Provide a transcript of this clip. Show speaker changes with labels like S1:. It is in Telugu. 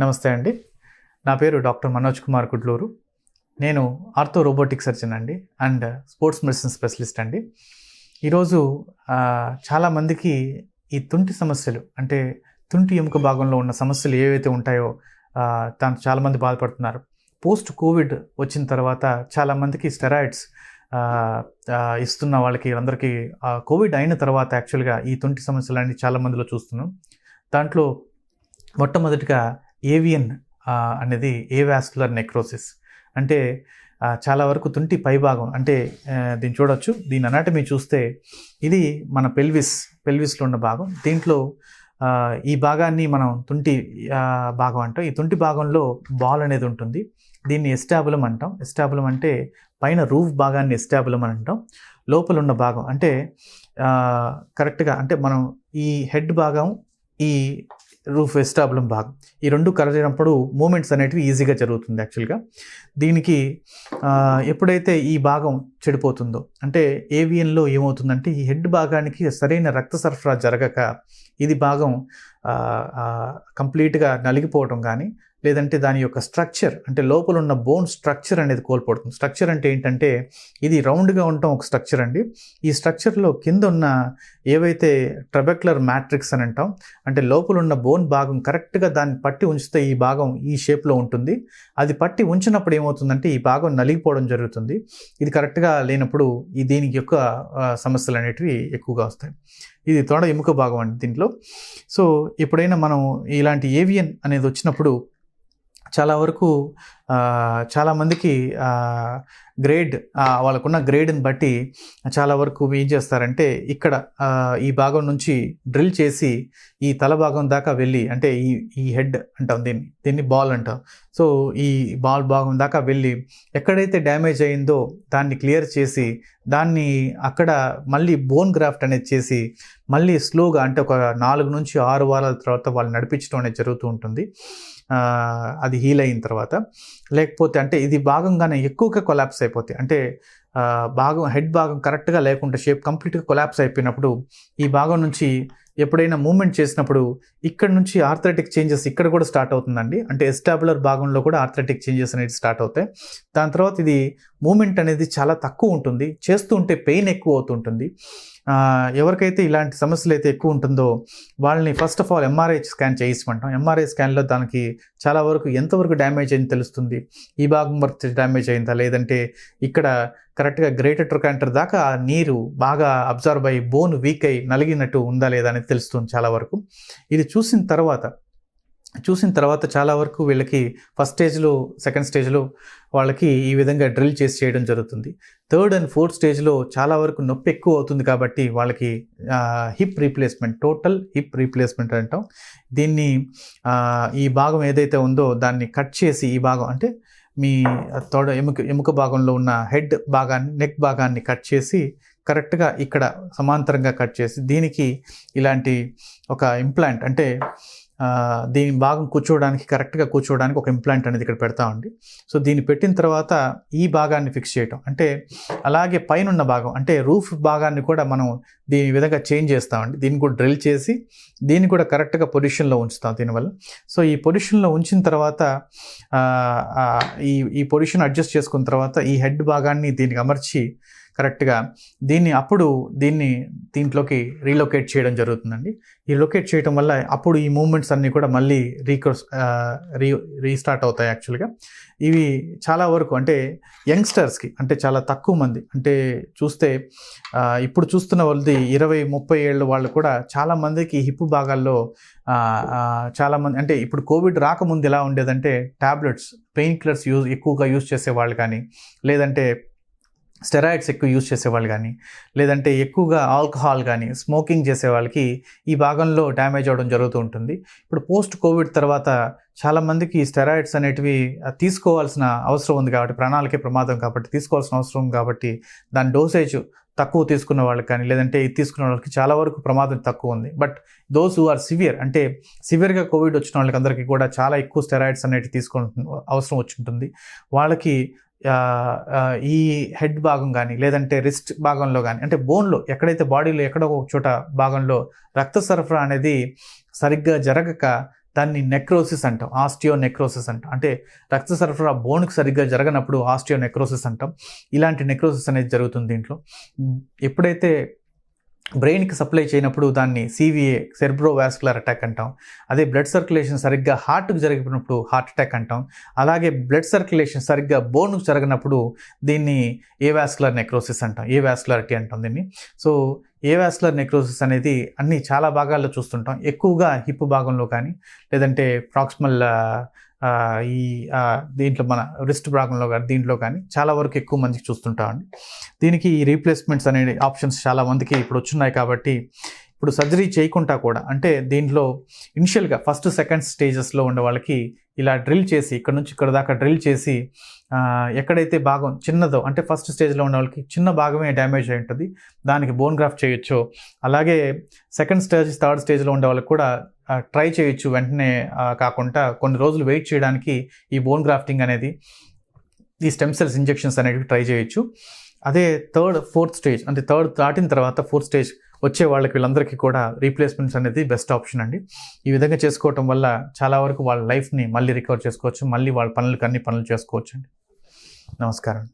S1: నమస్తే అండి. నా పేరు డాక్టర్ మనోజ్ కుమార్ కుడ్లూరు నేను ఆర్థో రోబోటిక్ సర్జన్ అండి అండ్ స్పోర్ట్స్ మెడిసిన్ స్పెషలిస్ట్ అండి. ఈరోజు చాలామందికి ఈ తుంటి సమస్యలు అంటే తుంటి ఎముక భాగంలో ఉన్న సమస్యలు ఏవైతే ఉంటాయో తను చాలామంది బాధపడుతున్నారు. పోస్ట్ కోవిడ్ వచ్చిన తర్వాత చాలామందికి స్టెరాయిడ్స్ ఇస్తున్న వాళ్ళకి అందరికీ కోవిడ్ అయిన తర్వాత యాక్చువల్గా ఈ తుంటి సమస్యలు అనేది చాలా మందిలో చూస్తున్నాం. దాంట్లో మొట్టమొదటిగా ఏవియన్ అనేది ఏవాస్కులర్ నెక్రోసిస్? అంటే చాలా వరకు తుంటి పైభాగం అంటే దీన్ని చూడొచ్చు. దీని అనాటమీ చూస్తే ఇది మన పెల్విస్ పెల్విస్లో ఉన్న భాగం. దీంట్లో ఈ భాగాన్ని మనం తుంటి భాగం అంటాం. ఈ తుంటి భాగంలో బాల్ అనేది ఉంటుంది. దీన్ని ఎస్టాబులం అంటాం. ఎస్టాబులం అంటే పైన రూఫ్ భాగాన్ని ఎస్టాబులం అని అంటాం. లోపల ఉన్న భాగం అంటే కరెక్ట్గా అంటే మనం ఈ హెడ్ భాగం ఈ రూఫ్ వెస్టాబ్లం భాగం ఈ రెండు కలిగినప్పుడు మూమెంట్స్ అనేటివి ఈజీగా జరుగుతుంది యాక్చువల్గా దీనికి ఎప్పుడైతే ఈ భాగం చెడిపోతుందో అంటే ఏవియన్లో ఏమవుతుందంటే ఈ హెడ్ భాగానికి సరైన రక్త సరఫరా జరగక ఇది భాగం కంప్లీట్గా నలిగిపోవటం కానీ లేదంటే దాని యొక్క స్ట్రక్చర్ అంటే లోపల ఉన్న బోన్ స్ట్రక్చర్ అనేది కోల్పోతుంది. స్ట్రక్చర్ అంటే ఏంటంటే ఇది రౌండ్గా ఉండటం ఒక స్ట్రక్చర్ అండి. ఈ స్ట్రక్చర్లో కింద ఉన్న ఏవైతే ట్రబెక్లర్ మ్యాట్రిక్స్ అని అంటాం అంటే లోపల ఉన్న బోన్ భాగం కరెక్ట్గా దాన్ని పట్టి ఉంచితే ఈ భాగం ఈ షేప్లో ఉంటుంది. అది పట్టి ఉంచినప్పుడు ఏమవుతుందంటే ఈ భాగం నలిగిపోవడం జరుగుతుంది. ఇది కరెక్ట్గా లేనప్పుడు ఈ దీనికి యొక్క సమస్యలు అనేటివి ఎక్కువగా వస్తాయి. ఇది తొడ ఎముక భాగం అండి దీంట్లో. సో ఎప్పుడైనా మనం ఇలాంటి ఏవియన్ అనేది వచ్చినప్పుడు చాలా వరకు చాలామందికి గ్రేడ్ వాళ్ళకున్న గ్రేడ్ని బట్టి చాలా వరకు ఏం చేస్తారంటే ఇక్కడ ఈ భాగం నుంచి డ్రిల్ చేసి ఈ తల భాగం దాకా వెళ్ళి అంటే ఈ ఈ హెడ్ అంటాం దీన్ని దీన్ని బాల్ అంటాం. సో ఈ బాల్ భాగం దాకా వెళ్ళి ఎక్కడైతే డ్యామేజ్ అయిందో దాన్ని క్లియర్ చేసి దాన్ని అక్కడ మళ్ళీ బోన్ గ్రాఫ్ట్ అనేది చేసి మళ్ళీ స్లోగా అంటే ఒక నాలుగు నుంచి ఆరు వారాల తర్వాత వాళ్ళు నడిపించడం అనేది జరుగుతూ ఉంటుంది. అది హీల్ అయిన తర్వాత లేకపోతే అంటే ఇది భాగంగానే ఎక్కువగా కొలాప్స్ అయిపోతాయి. అంటే భాగం హెడ్ భాగం కరెక్ట్గా లేకుండా షేప్ కంప్లీట్గా కొలాప్స్ అయిపోయినప్పుడు ఈ భాగం నుంచి ఎప్పుడైనా మూమెంట్ చేసినప్పుడు ఇక్కడ నుంచి ఆర్థరెటిక్ చేంజెస్ ఇక్కడ కూడా స్టార్ట్ అవుతుందండి. అంటే ఎస్టాబులర్ భాగంలో కూడా ఆర్థరెటిక్ చేంజెస్ అనేది స్టార్ట్ అవుతాయి. దాని తర్వాత ఇది మూమెంట్ అనేది చాలా తక్కువ ఉంటుంది. చేస్తూ ఉంటే పెయిన్ ఎక్కువ అవుతుంటుంది. ఎవరికైతే ఇలాంటి సమస్యలు అయితే ఎక్కువ ఉంటుందో వాళ్ళని first of all MRI scan చేయించమంటాం. MRI స్కాన్లో దానికి చాలా వరకు ఎంతవరకు డ్యామేజ్ అయింది తెలుస్తుంది. ఈ భాగం వరకు డ్యామేజ్ అయిందా? లేదంటే ఇక్కడ కరెక్ట్గా గ్రేటర్ ట్రొకాంటర్ దాకా నీరు బాగా అబ్జర్వ్ అయ్యి బోన్ వీక్ అయి నలిగినట్టు ఉందా లేదా అనేది తెలుస్తుంది చాలా వరకు. ఇది చూసిన తర్వాత చూసిన తర్వాత చాలా వరకు వీళ్ళకి ఫస్ట్ స్టేజ్లో సెకండ్ స్టేజ్లో వాళ్ళకి ఈ విధంగా డ్రిల్ చేసి చేయడం జరుగుతుంది. థర్డ్ అండ్ ఫోర్త్ స్టేజ్లో చాలా వరకు నొప్పి ఎక్కువ అవుతుంది కాబట్టి వాళ్ళకి hip replacement total hip replacement అంటాం. దీన్ని ఈ భాగం ఏదైతే ఉందో దాన్ని కట్ చేసి ఈ భాగం అంటే మీ తోడ ఎముక ఎముక భాగంలో ఉన్న హెడ్ భాగాన్ని నెక్ భాగాన్ని కట్ చేసి కరెక్ట్గా ఇక్కడ సమాంతరంగా కట్ చేసి దీనికి ఇలాంటి ఒక ఇంప్లాంట్ అంటే దీని భాగం కూర్చోవడానికి కరెక్ట్గా కూర్చోవడానికి ఒక ఇంప్లాంట్ అనేది ఇక్కడ పెడతామండి సో దీన్ని పెట్టిన తర్వాత ఈ భాగాన్ని ఫిక్స్ చేయటం. అంటే అలాగే పైన ఉన్న భాగం అంటే రూఫ్ భాగాన్ని కూడా మనం దీని విధంగా చేంజ్ చేస్తామండి దీన్ని కూడా డ్రిల్ చేసి దీన్ని కూడా కరెక్ట్గా పొజిషన్లో ఉంచుతాం దీనివల్ల. సో ఈ పొజిషన్లో ఉంచిన తర్వాత ఈ ఈ పొజిషన్ అడ్జస్ట్ చేసుకున్న తర్వాత ఈ హెడ్ భాగాన్ని దీనికి అమర్చి కరెక్ట్గా దీన్ని అప్పుడు దీన్ని దీంట్లోకి రీలొకేట్ చేయడం జరుగుతుందండి. ఈ లొకేట్ చేయడం వల్ల అప్పుడు ఈ మూమెంట్స్ అన్నీ కూడా మళ్ళీ రీక్రోస్ రీ రీస్టార్ట్ అవుతాయి యాక్చువల్గా. ఇవి చాలా వరకు అంటే యంగ్స్టర్స్కి అంటే చాలా తక్కువ మంది అంటే చూస్తే ఇప్పుడు చూస్తున్న వాళ్ళది ఇరవై ముప్పై ఏళ్ళు వాళ్ళు కూడా చాలా మందికి హిప్ భాగాల్లో చాలామంది అంటే ఇప్పుడు కోవిడ్ రాకముందు ఎలా ఉండేదంటే టాబ్లెట్స్ పెయిన్ కిల్లర్స్ యూజ్ ఎక్కువగా యూజ్ చేసేవాళ్ళు కానీ లేదంటే స్టెరాయిడ్స్ ఎక్కువ యూజ్ చేసేవాళ్ళు కానీ లేదంటే ఎక్కువగా ఆల్కహాల్ కానీ స్మోకింగ్ చేసే వాళ్ళకి ఈ భాగంలో డ్యామేజ్ అవ్వడం జరుగుతూ ఉంటుంది. ఇప్పుడు పోస్ట్ కోవిడ్ తర్వాత చాలామందికి స్టెరాయిడ్స్ అనేటివి తీసుకోవాల్సిన అవసరం ఉంది కాబట్టి ప్రాణాలకే ప్రమాదం కాబట్టి తీసుకోవాల్సిన అవసరం కాబట్టి దాని డోసేజ్ తక్కువ తీసుకున్న వాళ్ళకి కానీ లేదంటే ఇది తీసుకున్న వాళ్ళకి చాలా వరకు ప్రమాదం తక్కువ ఉంది. But those who are severe అంటే సివియర్గా కోవిడ్ వచ్చిన వాళ్ళకి అందరికీ కూడా చాలా ఎక్కువ స్టెరాయిడ్స్ అనేవి తీసుకుంటు అవసరం వచ్చి ఉంటుంది. వాళ్ళకి ఈ హెడ్ భాగం కానీ లేదంటే రిస్ట్ భాగంలో కానీ అంటే బోన్లో ఎక్కడైతే బాడీలో ఎక్కడో ఒక చోట భాగంలో రక్త సరఫరా అనేది సరిగ్గా జరగక దాన్ని నెక్రోసిస్ అంటాం ఆస్టియో నెక్రోసిస్ అంటాం. అంటే రక్త సరఫరా బోన్కి సరిగ్గా జరగనప్పుడు ఆస్టియో నెక్రోసిస్ అంటాం. ఇలాంటి నెక్రోసిస్ అనేది జరుగుతుంది దీంట్లో. ఎప్పుడైతే బ్రెయిన్కి సప్లై చేయనప్పుడు దాన్ని సివిఏ సెర్బ్రో వాస్కులర్ అటాక్ అంటాం. అదే బ్లడ్ సర్క్యులేషన్ సరిగ్గా హార్ట్కి జరిగినప్పుడు హార్ట్ అటాక్ అంటాం. అలాగే బ్లడ్ సర్క్యులేషన్ సరిగ్గా బోన్కు జరగనప్పుడు దీన్ని ఏ వాస్కులర్ నెక్రోసిస్ అంటాం. ఏ వాస్కులారిటీ అంటాం దీన్ని. సో ఏ వాస్కులర్ నెక్రోసిస్ అనేది అన్ని చాలా భాగాల్లో చూస్తుంటాం. ఎక్కువగా హిప్ భాగంలో కానీ లేదంటే ప్రాక్సిమల్ ఈ దీంట్లో మన రిస్ట్ ప్రాబ్లంలో కానీ దీంట్లో కానీ చాలా వరకు ఎక్కువ మందికి చూస్తుంటామండి. దీనికి ఈ రీప్లేస్మెంట్స్ అనే ఆప్షన్స్ చాలా మందికి ఇప్పుడు వచ్చున్నాయి కాబట్టి ఇప్పుడు సర్జరీ చేయకుండా కూడా అంటే దీంట్లో ఇనిషియల్గా ఫస్ట్ సెకండ్ స్టేజెస్లో ఉండే వాళ్ళకి ఇలా డ్రిల్ చేసి ఇక్కడ నుంచి ఇక్కడ దాకా డ్రిల్ చేసి ఎక్కడైతే భాగం చిన్నదో అంటే ఫస్ట్ స్టేజ్లో ఉన్న వాళ్ళకి చిన్న భాగమే డ్యామేజ్ అయి ఉంటుంది. దానికి బోన్ గ్రాఫ్ట్ చేయొచ్చు. అలాగే సెకండ్ స్టేజ్ థర్డ్ స్టేజ్లో ఉండే వాళ్ళకి కూడా ట్రై చేయొచ్చు వెంటనే కాకుండా కొన్ని రోజులు వెయిట్ చేయడానికి ఈ బోన్ గ్రాఫ్టింగ్ అనేది ఈ స్టెమ్ సెల్స్ ఇంజెక్షన్స్ అనేవి ట్రై చేయొచ్చు. అదే థర్డ్ ఫోర్త్ స్టేజ్ అంటే థర్డ్ దాటిన తర్వాత ఫోర్త్ స్టేజ్ వచ్చే వాళ్ళకి వీళ్ళందరికీ కూడా రీప్లేస్మెంట్స్ అనేది బెస్ట్ ఆప్షన్ అండి. ఈ విధంగా చేసుకోవటం వల్ల చాలా వరకు వాళ్ళ లైఫ్ని మళ్ళీ రికవర్ చేసుకోవచ్చు మళ్ళీ వాళ్ళ పనులకు అన్ని పనులు చేసుకోవచ్చు అండి. నమస్కారం.